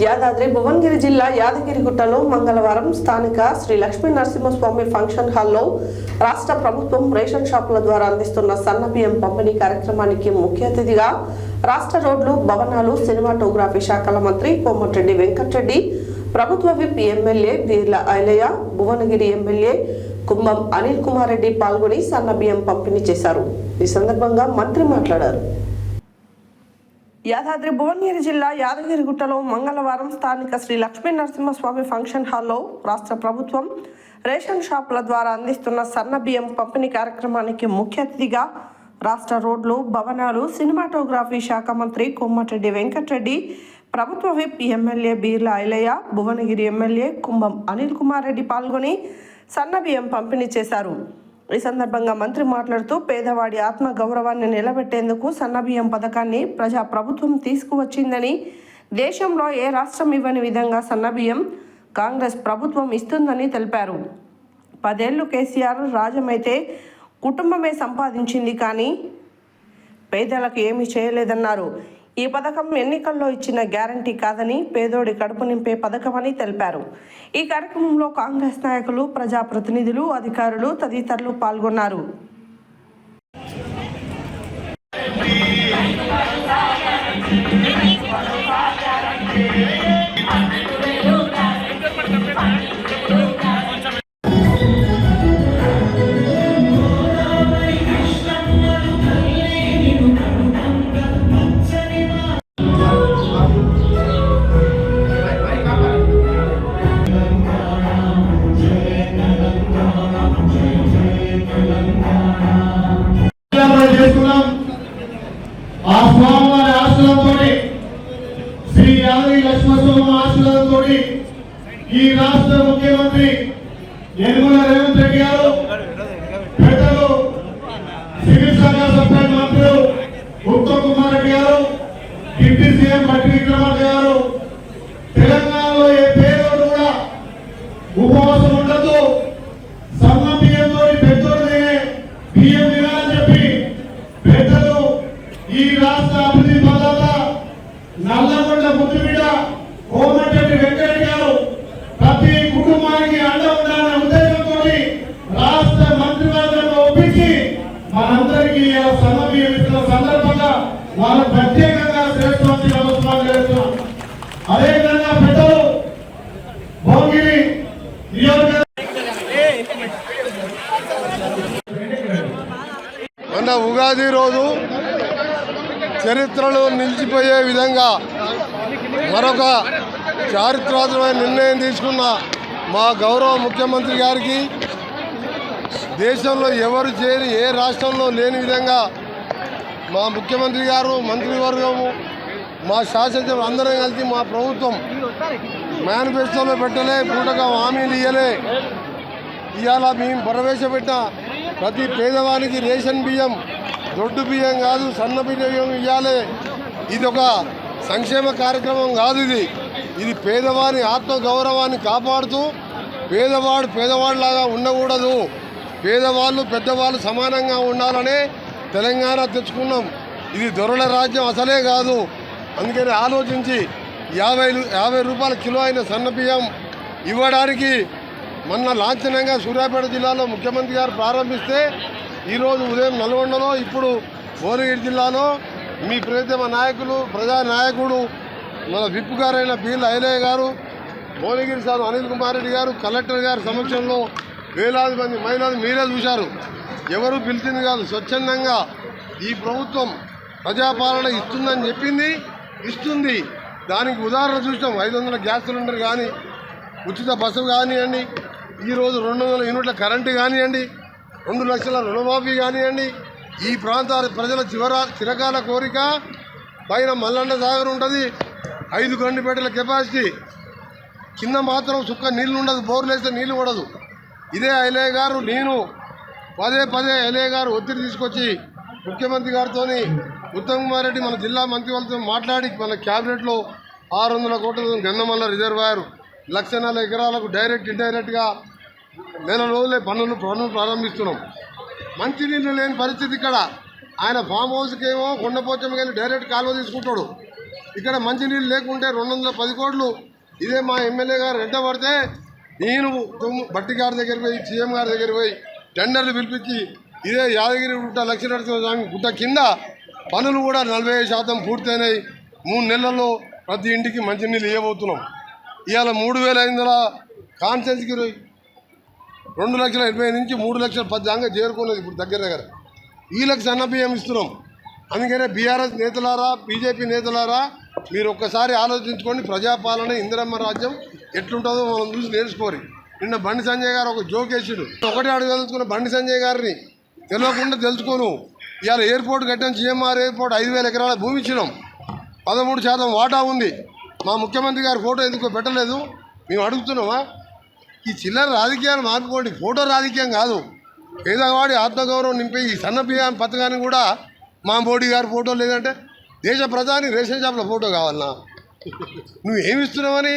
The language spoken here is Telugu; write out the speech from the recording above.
యాదాద్రి భువనగిరి జిల్లా యాదగిరిగుట్టలో మంగళవారం స్థానిక శ్రీ లక్ష్మీ నరసింహస్వామి ఫంక్షన్ హాల్లో రాష్ట్ర ప్రభుత్వం రేషన్ షాపుల ద్వారా అందిస్తున్న సన్న బియ్యం పంపిణీ కార్యక్రమానికి ముఖ్య అతిథిగా రాష్ట్ర రోడ్లు భవనాలు సినిమాటోగ్రఫీ శాఖల మంత్రి కోమటిరెడ్డి వెంకటరెడ్డి ప్రభుత్వ whip MLA Beerla Ailaiah Bhuvanagiri MLA Kumbham Anil Kumar Reddy పాల్గొని సన్న బియ్యం పంపిణీ చేశారు. ఈ సందర్భంగా మంత్రి మాట్లాడారు. యాదాద్రి భువనగిరి జిల్లా యాదగిరిగుట్టలో మంగళవారం స్థానిక శ్రీ లక్ష్మీ నరసింహస్వామి ఫంక్షన్ హాల్లో రాష్ట్ర ప్రభుత్వం రేషన్ షాపుల ద్వారా అందిస్తున్న సన్న బియ్యం పంపిణీ కార్యక్రమానికి ముఖ్య అతిథిగా రాష్ట్ర రోడ్లు భవనాలు సినిమాటోగ్రఫీ శాఖ మంత్రి కొమ్మటిరెడ్డి వెంకటరెడ్డి ప్రభుత్వ whip MLA Beerla Ailaiah Bhuvanagiri MLA Kumbham Anil Kumar Reddy పాల్గొని సన్న బియ్యం పంపిణీ చేశారు. ఈ సందర్భంగా మంత్రి మాట్లాడుతూ పేదవాడి ఆత్మ గౌరవాన్ని నిలబెట్టేందుకు సన్నబియ్యం పథకాన్ని ప్రజా ప్రభుత్వం తీసుకువచ్చిందని దేశంలో ఏ రాష్ట్రం ఇవ్వని విధంగా సన్నబియ్యం కాంగ్రెస్ ప్రభుత్వం ఇస్తుందని తెలిపారు. పదేళ్ళు కేసీఆర్ రాజమైతే కుటుంబమే సంపాదించింది కానీ పేదలకు ఏమీ చేయలేదన్నారు. ఈ పథకం ఎన్నికల్లో ఇచ్చిన గ్యారంటీ కాదని పేదోడి కడుపు నింపే పథకమని తెలిపారు ఈ కార్యక్రమంలో కాంగ్రెస్ నాయకులు ప్రజాప్రతినిధులు అధికారులు తదితరులు పాల్గొన్నారు Yeah. చేసుకున్నాం. ఆ శ్రీ యాదగిరి లక్ష్మణస్వామి ఆశలంతో ఈ రాష్ట్ర ముఖ్యమంత్రి యనమల రేవంత్ రెడ్డి గారు పెద్దలు సివిల్ శాఖ సప్లై మంత్రులు ఉత్తమ్ కుమార్ రెడ్డి గారు డిప్యూటీ సీఎం బట్టి విక్రమార్క గారు తెలంగాణలో ఏ పేదోడు కూడా ఉపవాసం ఉండదు సన్న బియ్యంతో పెద్దోడు తినే బియ్యం తినాలని చెప్పి పెద్దలు ఈ రాష్ట్ర అభివృద్ధి పదాల నల్లగొండ ముద్దుబిడ్డ కోమటిరెడ్డి వెంకరెడ్డి గారు ప్రతి కుటుంబానికి అండ ఉండాలనే ఉద్దేశంతో రాష్ట్ర మంత్రివర్గంలో ఒప్పించి మనందరికీ ఆ సందర్భంగా ప్రత్యేకంగా శ్రేష్ఠవంతి నమస్కారం చేస్తున్నాం అదేవిధంగా పెద్దలు భోగిరి నియోజక మొన్న ఉగాది రోజు చరిత్రలో నిలిచిపోయే విధంగా మరొక చారిత్రాత్మకమైన నిర్ణయం తీసుకున్న మా గౌరవ ముఖ్యమంత్రి గారికి దేశంలో ఎవరు చేరి ఏ రాష్ట్రంలో లేని విధంగా మా ముఖ్యమంత్రి గారు మంత్రివర్గము మా శాసనసభ అందరం కలిసి మా ప్రభుత్వం మేనిఫెస్టోలో పెట్టలే పూటగా హామీలు ఇయ్యలే. ఇవాళ మేము ప్రవేశపెట్టిన ప్రతి పేదవానికి రేషన్ బియ్యం దొడ్డు బియ్యం కాదు సన్న బియ్యం ఇవ్వాలి ఇది ఒక సంక్షేమ కార్యక్రమం కాదు ఇది. ఇది పేదవారి ఆత్మ గౌరవాన్ని కాపాడుతూ పేదవాడు పేదవాడిలాగా ఉండకూడదు. పేదవాళ్ళు పెద్దవాళ్ళు సమానంగా ఉండాలనే తెలంగాణ తెచ్చుకున్నాం. ఇది దొరల రాజ్యం అసలే కాదు. అందుకని ఆలోచించి యాభై యాభై రూపాయల కిలో అయిన సన్న బియ్యం ఇవ్వడానికి మొన్న లాంఛనంగా సూర్యాపేట జిల్లాలో ముఖ్యమంత్రి గారు ప్రారంభిస్తే ఈరోజు ఉదయం నల్గొండలో ఇప్పుడు భువనగిరి జిల్లాలో మీ ప్రియతమ నాయకులు ప్రజా నాయకుడు మన విప్ గారైన బీల్ ఐలయ్య గారు భువనగిరి సార్ అనిల్ కుమార్ రెడ్డి గారు కలెక్టర్ గారి సమక్షంలో వేలాది మంది మహిళలు మీరే చూశారు. ఎవరు పిలిచింది కాదు స్వచ్ఛందంగా ఈ ప్రభుత్వం ప్రజాపాలన ఇస్తుందని చెప్పింది ఇస్తుంది. దానికి ఉదాహరణ చూసాం ఐదు వందల గ్యాస్ సిలిండర్ కానీ ఉచిత బస్సు కానివ్వండి ఈరోజు రెండు వందల యూనిట్ల కరెంటు కానివ్వండి రెండు లక్షల రుణమాఫీ కానివ్వండి. ఈ ప్రాంతాల ప్రజల చివర చిరకాల కోరిక పైన మల్లన్న సాగర్ ఉంటుంది. ఐదు గండిపేటల కెపాసిటీ. కింద మాత్రం సుక్క నీళ్ళు ఉండదు బోర్లు వేస్తే ఉండదు ఇదే ఐలయ్య గారు నేను పదే పదే ఐలయ్య గారు ఒత్తిడి తీసుకొచ్చి ముఖ్యమంత్రి గారితో ఉత్తమ్ కుమార్ రెడ్డి మన జిల్లా మంత్రి వాళ్ళతో మాట్లాడి మన క్యాబినెట్లో ఆరు వందల కోట్ల గంధమల్ల రిజర్వాయర్. లక్షన్నర ఎకరాలకు డైరెక్ట్ ఇండైరెక్ట్గా నెల రోజులే పనులు పనులు ప్రారంభిస్తున్నాం. మంచినీళ్ళు లేని పరిస్థితి ఇక్కడ. ఆయన ఫామ్ హౌస్కి ఏమో కొండపోచమ్మ కానీ డైరెక్ట్ కాలువ తీసుకుంటాడు. ఇక్కడ మంచినీళ్ళు లేకుంటే రెండు వందల పది కోట్లు. ఇదే మా ఎమ్మెల్యే గారు వెంట పడితే నేను బట్టి గారి దగ్గర పోయి సీఎం గారి దగ్గర పోయి టెండర్లు పిలిపించి ఇదే యాదగిరి గుట్ట లక్ష్మీనరసింహ స్వామి గుట్ట కింద పనులు కూడా నలభై ఐదు శాతం పూర్తయినాయి. మూడు నెలల్లో ప్రతి ఇంటికి మంచినీళ్ళు ఇవ్వబోతున్నాం. ఇవాళ మూడు వేల ఐదు వందల కాన్సెన్స్కి రెండు లక్షల ఎనభై నుంచి మూడు లక్షల పది దాకా చేరుకున్నది ఇప్పుడు దగ్గర దగ్గర. వీళ్ళకి సన్న బియ్యం ఇస్తున్నాం? అందుకనే బీఆర్ఎస్ నేతలారా బీజేపీ నేతలారా మీరు ఒక్కసారి ఆలోచించుకోండి ప్రజాపాలన ఇందిరమ్మ రాజ్యం ఎట్లుంటుందో మనం చూసి నేర్చుకోరి. నిన్న బండి సంజయ్ గారు ఒక జోకేసుడు ఒకటే అడగదలుచుకున్న బండి సంజయ్ గారిని తెలియకుండా తెలుసుకోను. ఇవాళ ఎయిర్పోర్ట్ కట్టాం జిఎంఆర్ ఎయిర్పోర్ట్ ఐదు వేల ఎకరాల భూమి ఇచ్చినాం. పదమూడు శాతం వాటా ఉంది. మా ముఖ్యమంత్రి గారి ఫోటో ఎందుకో పెట్టలేదు? మేము అడుగుతున్నామా? ఈ చిల్లర రాజకీయాలు మార్పుకోండి ఫోటో రాజకీయం కాదు. పేదవాడి ఆత్మగౌరవం నింపే ఈ సన్న బియ్యం పథకాన్ని కూడా మా మోడీ గారి ఫోటో లేదంటే దేశ ప్రధాని రేషన్ షాప్ల ఫోటో కావాలన్నా. నువ్వు ఏమి ఇస్తున్నావని?